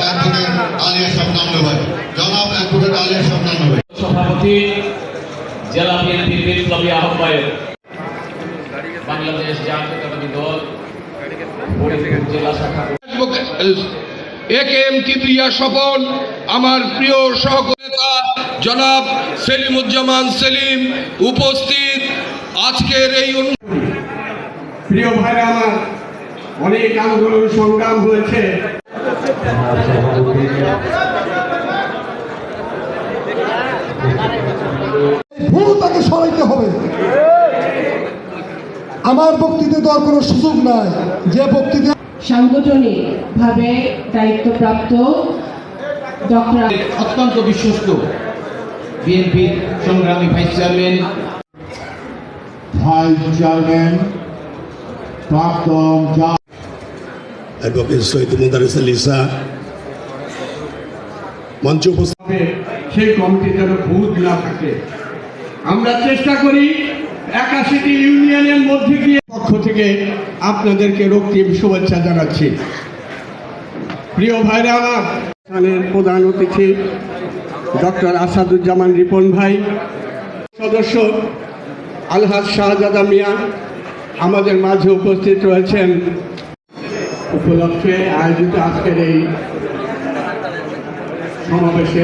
Advocate Alia Shabnam ভাই জনাব advocate Alia Shabnam ভাই সভাপতি জেলা বিএনপির বিপ্লবী আহ্বায়ক বাংলাদেশ জাতীয়তাবাদী দল জেলা শাখা A K M Kibria Swapan আমার প্রিয় সহকর্তা জনাব সেলিমুজ্জামান সেলিম উপস্থিত আজকের এই অনুষ্ঠানে। প্রিয় ভাইরা আমার অনেক আন্দোলন সংগ্রাম হয়েছে। ভুল তাকে সরাইতে হবে। আমার বক্তৃতা দেওয়ার কোনো সুযোগ নাই। যে বক্তৃতা সাংগঠনিকভাবে দায়িত্বপ্রাপ্ত ডক্টর অত্যন্ত বিশ্বস্ত বিএনপির সংগ্রামী ভাইস চেয়ারম্যান। ভাইস চেয়ারম্যান প্রাক্তন অ্যাডভোকেট সৈয়দ মুদারিস লিসা মঞ্চে উপস্থিত সেই কমিটি যেন ভূত না থাকে। আমরা চেষ্টা করি একাশিটি ইউনিয়নের মধ্যে গিয়ে পক্ষ থেকে আপনাদেরকে রক্তিম শুভেচ্ছা জানাচ্ছি। প্রিয় ভাইরা আমার এখানের প্রধান অতিথি ডক্টর আসাদুজ্জামান রিপন ভাই, সদস্য আলহাজ শাহজাদা মিয়া, আমাদের মাঝে উপস্থিত রয়েছেন। উপলক্ষে আয়োজিত আজকের এই সমাবেশে